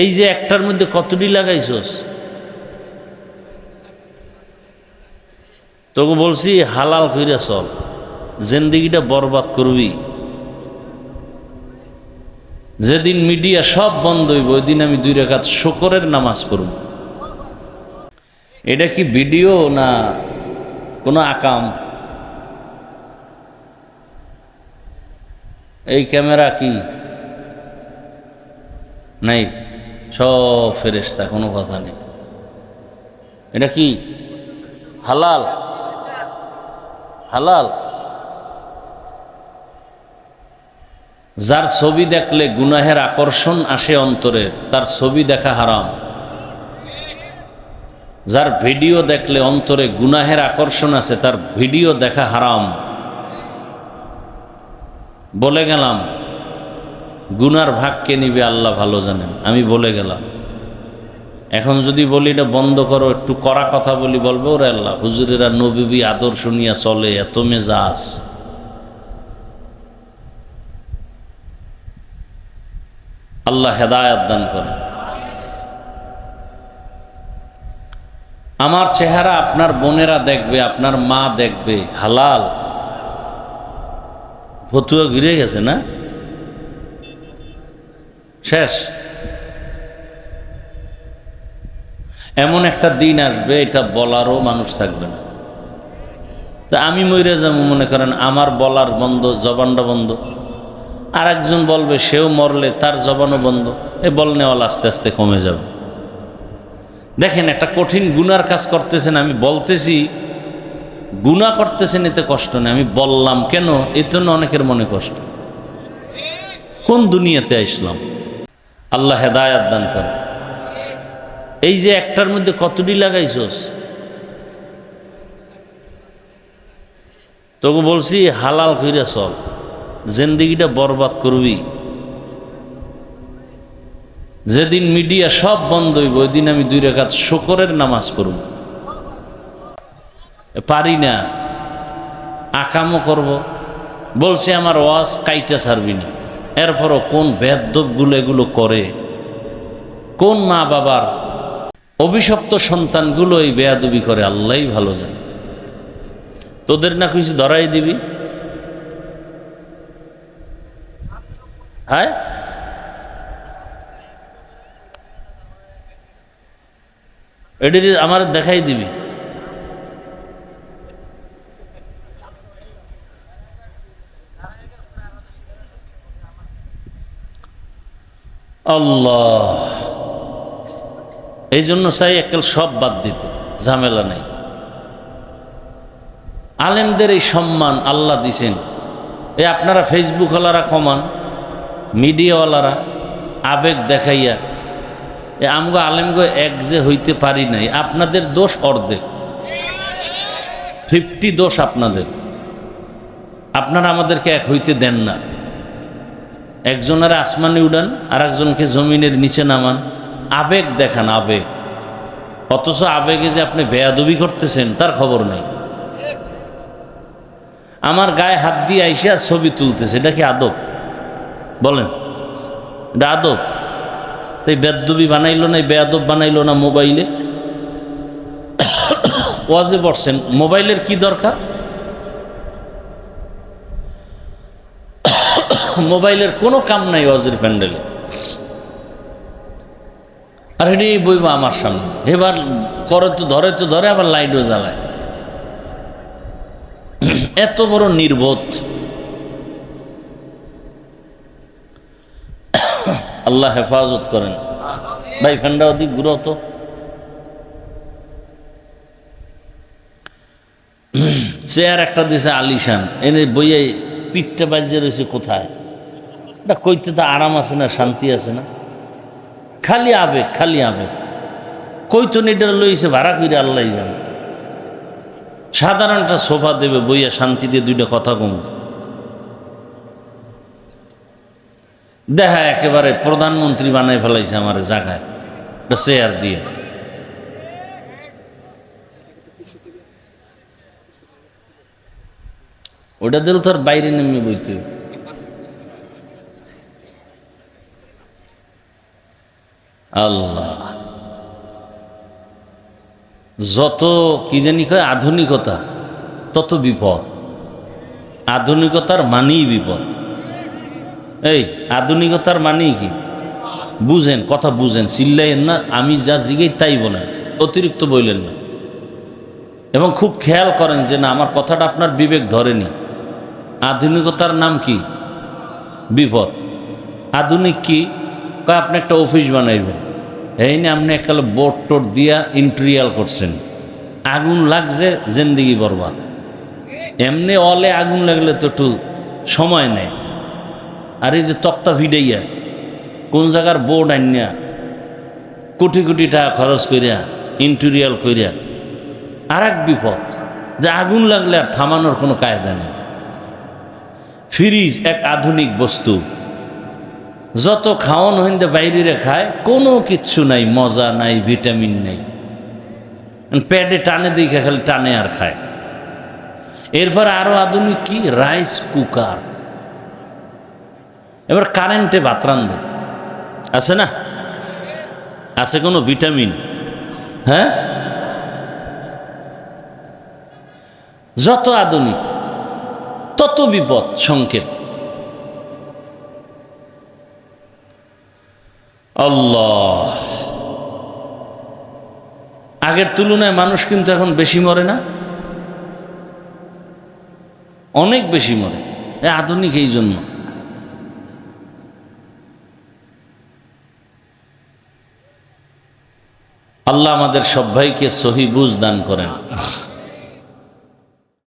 এই যে একটার মধ্যে কতটি লাগাইছস? তোকে বলছি, হালাল কইরা চল। জিন্দিগিটা বরবাদ করবি। যেদিন মিডিয়া সব বন্ধ হইব ওই দিন আমি দুই রেখাত শকরের নামাজ পড়ব। এটা কি ভিডিও না কোনো আকাম? এই ক্যামেরা কি? নাই। সব ফেরেস্তা কোনো কথা নেই। এটা কি? হালাল? হালাল? যার ছবি দেখলে গুনাহের আকর্ষণ আসে অন্তরে, তার ছবি দেখা হারাম। যার ভিডিও দেখলে অন্তরে গুনাহের আকর্ষণ আছে তার ভিডিও দেখা হারাম। বলে গেলাম গুনার ভাগ কে নিবে আল্লাহ ভালো জানেন। আমি বলে গেলাম। এখন যদি বলি এটা বন্ধ করো, একটু করা কথা বলি, বলব, ওরে আল্লাহ, হুজুরেরা নবীবি আদর্শ নিয়ে চলে, এত মেজাজ। আল্লাহ হেদায়াত দান করেন। আমার চেহারা আপনার বোনেরা দেখবে, আপনার মা দেখবে, হালাল। ভতুয়া ঘিরে গেছে না? শেষ। এমন একটা দিন আসবে, এটা বলারও মানুষ থাকবে না। তা আমি মরে যাব, মনে করেন আমার বলার বন্ধ, জবানটা বন্ধ। আর একজন বলবে, সেও মরলে তার জবানও বন্ধ। এ বল বলনেওয়ালা আস্তে আস্তে কমে যাবে। দেখেন, একটা কঠিন গুনার কাজ করতেছেন, আমি বলতেছি গুণা করতেছেন, এতে কষ্ট নেই। আমি বললাম, কেন? এর জন্য অনেকের মনে কষ্ট। কোন দুনিয়াতে আসলাম? আল্লাহ হেদায়াত দান করে। এই যে একটার মধ্যে কতটি লাগাইছস? তোকে বলছি, হালাল কইরা চল। জিন্দিগিটা বরবাদ করবি। যেদিন মিডিয়া সব বন্ধ হইব ওই দিন আমি দুই রেখাত শকরের নামাজ পড়ব। পারি না। আকামও করব। বলছে, আমার ওয়াজ কাইটা ছাড়বি না। এরপরও কোন বেদবগুলো এগুলো করে? কোন মা বাবার অভিশপ্ত সন্তানগুলো এই বেয়াদবি করে? আল্লাহই ভালো জানে। তোদের না কিছু ধরাই দিবি? হ্যাঁ? এটি আমার দেখাই দিবি। আল্লাহ। এই জন্য চাই একাল সব বাদ দিতে, ঝামেলা নাই। আলেমদের এই সম্মান আল্লাহ দিছেন। এ আপনারা ফেসবুকওয়ালারা কমান, মিডিয়াওয়ালারা আবেগ দেখাইয়া, এ আমগো আলেমগো এক যে হইতে পারি নাই, আপনাদের দোষ অর্ধেক। ফিফটি দোষ আপনাদের। আপনারা আমাদেরকে এক হইতে দেন না। একজনের আসমানে উড়ান আর একজনকে জমিনের নিচে নামান। আবেগ দেখান, আবেগ। অথচ আবেগে যে আপনি বেয়াদবি করতেছেন, তার খবর নেই। আমার গায়ে হাত দিয়ে আইসা ছবি তুলতেছে, এটা কি আদব? বলেন, এটা আদব? তাই বেদবি বানাইলো না বেয়াদব বানাইলো না মোবাইলে? ওয়াজে বসছেন, মোবাইলের কি দরকার? মোবাইলের কোনো কাম নাই ওয়াজের প্যান্ডেলে। আর এটি বইব আমার সামনে। এবার করে তো ধরে তো ধরে, আবার লাইটও জ্বালায়। এত বড় নির্বোধ। আল্লাহ হেফাজত করেন। ভাই ফ্যান্ডা অধিক ঘুরো তো। চেয়ার একটা দিছে আলিশান। এনে বইয়ে পিঠটা বাজিয়ে রয়েছে কোথায়? এটা কইতে তো আরাম আছে না, শান্তি আছে না? খালি আবেগ খালি আবেগ। কইতো নিডার লইছে, ভাড়া করে আল্লাহ জানে। সাধারণ একটা সোফা দেবে, বইয়া শান্তি দিয়ে দুইটা কথা কম। দেখা একেবারে প্রধানমন্ত্রী বানাই ফেলাইছে আমার জায়গায় চেয়ার দিয়ে। ওটা দিল তোর বাইরে নেমে বইতে আল্লাহ। যত কি জানি কয় আধুনিকতা, তত বিপদ। আধুনিকতার মানেই বিপদ। এই, আধুনিকতার মানেই কি? বুঝেন, কথা বুঝেন, চিল্লাইয়েন না, আমি যা জিগেই তাই বলেন, অতিরিক্ত বললেন না। এবং খুব খেয়াল করেন যে না, আমার কথাটা আপনার বিবেক ধরেনি। আধুনিকতার নাম কি? বিপদ। আধুনিক কি? কয়, আপনি একটা অফিস বানাইবেন। এই নিয়ে আপনি একালে বোর্ড টোট দিয়া ইন্টেরিয়াল করছেন। আগুন লাগছে, জিন্দিগি বরবাদ। এমনি অলে আগুন লাগলে তো একটু সময় নেয় আর এই যে তক্তা ভিডাইয়া, কোন জায়গার বোর্ড আনিয়া কোটি কোটি টাকা খরচ করিয়া ইন্টেরিয়াল করিয়া আর এক বিপদ, যে আগুন লাগলে আর থামানোর কোনো কায়দা নেই। ফ্রিজ এক আধুনিক বস্তু। যত খাওয়ান হইন্দে বাইরে খায়, কোনো কিচ্ছু নাই, মজা নাই, ভিটামিন নেই। প্যাডে টানে দিকে খালি টানে আর খায়। এরপর আরও আধুনিক কি? Rice cooker. এবার কারেন্টে ভাত রান্ধে। আছে না? আছে কোনো ভিটামিন? হ্যাঁ? যত আধুনিক, তত বিপদ, সংকেত। আল্লাহ। আগের তুলনায় মানুষ কিন্তু এখন বেশি মরে না? অনেক বেশি মরে। আধুনিক এই জন্য। আল্লাহ আমাদের সব ভাইকে সহি বুঝ দান করেন।